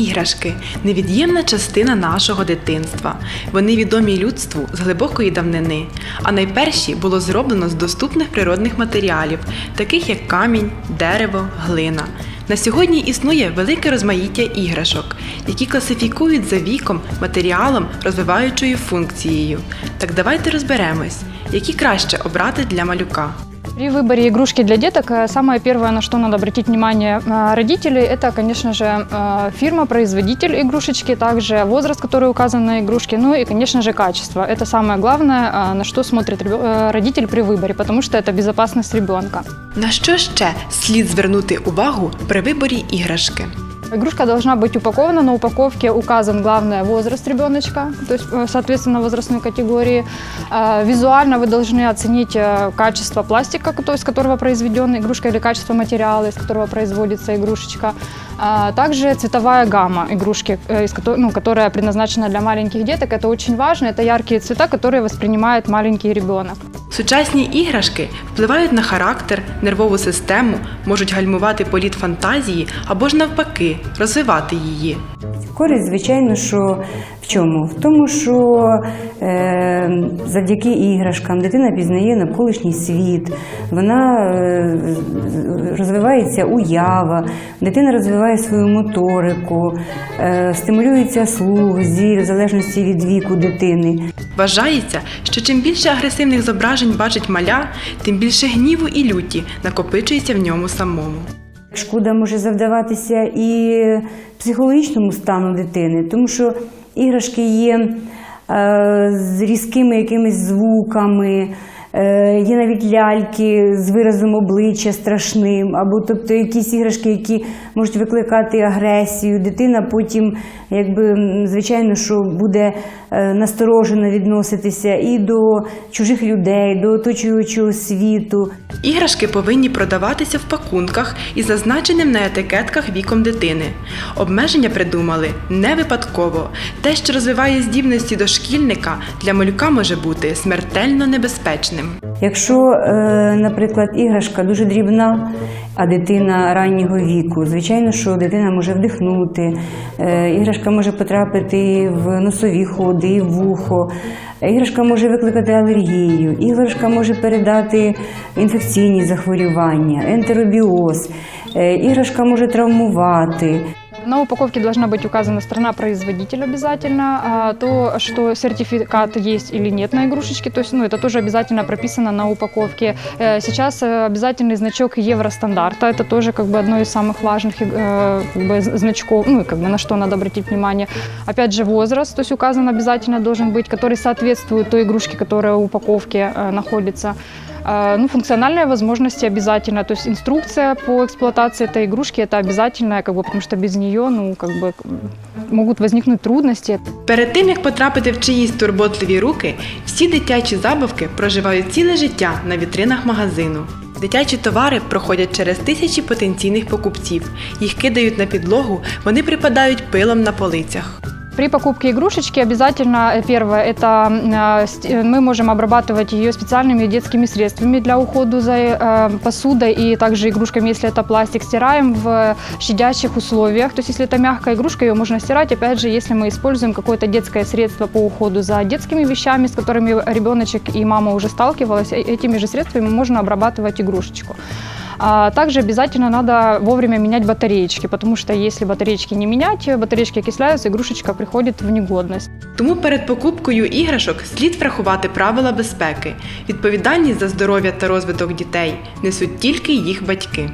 Іграшки невід'ємна частина нашого дитинства. Вони відомі людству з глибокої давнини. А найперші було зроблено з доступних природних матеріалів, таких як камінь, дерево, глина. На сьогодні існує велике розмаїття іграшок, які класифікують за віком, матеріалом, розвиваючою функцією. Так давайте розберемось, які краще обрати для малюка. При выборе игрушки для деток э, самое первое, на что надо обратить внимание э, родителей, это, конечно же, э, фирма, производитель игрушечки, также возраст, который указан на игрушке, ну и, конечно же, качество. Это самое главное, э, на что смотрит ребё- э, родитель при выборе, потому что это безопасность ребенка. На що ще слід звернути увагу при виборі іграшки? Игрушка должна быть упакована, на упаковке указан главное возраст ребеночка, то есть э, соответственно возрастной категории. Э, Визуально вы должны оценить э, качество пластика, то с которого произведена игрушка, или качество материала, из которого производится игрушечка. Также цветовая гамма игрушки, из кото- ну, которая предназначена для маленьких деток, это очень важно. Это яркие цвета, которые воспринимает маленький ребенок. Сучасні іграшки впливають на характер, нервову систему, можуть гальмувати політ фантазії або ж навпаки розвивати її. Користь, звичайно, що чому? В тому, що е, завдяки іграшкам дитина пізнає навколишній світ, вона е, розвивається уява, дитина розвиває свою моторику, е, стимулюється слух, зір, в залежності від віку дитини. Вважається, що чим більше агресивних зображень бачить маля, тим більше гніву і люті накопичується в ньому самому. Шкода може завдаватися і психологічному стану дитини, тому що іграшки є е, з різкими якимись звуками, є навіть ляльки з виразом обличчя страшним, або тобто якісь іграшки, які можуть викликати агресію. Дитина потім, якби звичайно, що буде е, насторожено відноситися і до чужих людей, до оточуючого світу. Іграшки повинні продаватися в пакунках із зазначеним на етикетках віком дитини. Обмеження придумали не випадково. Те, що розвиває здібності дошкільника, для малюка може бути смертельно небезпечним. Якщо, е, наприклад, іграшка дуже дрібна, а дитина раннього віку, звичайно, що дитина може вдихнути, е, іграшка може потрапити в носові ходи, в вухо, іграшка може викликати алергію, іграшка може передати інфекційні захворювання, ентеробіоз, е, іграшка може травмувати. На упаковке должна быть указана страна-производитель обязательно, а, то, что сертификат есть или нет на игрушечке, то есть ну, это тоже обязательно прописано на упаковке. Э, Сейчас э, обязательный значок Евростандарта, это тоже как бы одно из самых важных э, как бы, значков, ну как бы на что надо обратить внимание. Опять же возраст, то есть указан обязательно должен быть, который соответствует той игрушке, которая в упаковке находится. Ну, функциональные возможности обязательно, то есть инструкция по эксплуатации этой игрушки это обязательно, как бы, потому что без нее, ну, как бы м, могут возникнуть трудности. Перед тим як потрапити в чиїсь турботливі руки, всі дитячі забавки проживають ціле життя на вітринах магазину. Дитячі товари проходять через тисячі потенційних покупців. Їх кидають на підлогу, вони припадають пилом на полицях. При покупке игрушечки обязательно, э, первое, это э, э, мы можем обрабатывать ее специальными детскими средствами для ухода за посудой и также игрушками, если это пластик, стираем в щадящих условиях. То есть если это мягкая игрушка, ее можно стирать, опять же, если мы используем какое-то детское средство по уходу за детскими вещами, с которыми ребеночек и мама уже сталкивалась, этими же средствами можно обрабатывать игрушечку. А также обязательно надо вовремя менять батареечки, потому что если батареечки не менять, батареечки окисляются, игрушечка приходит в негодность. Тому перед покупкою іграшок слід врахувати правила безпеки. Відповідальність за здоров'я та розвиток дітей несуть тільки їх батьки.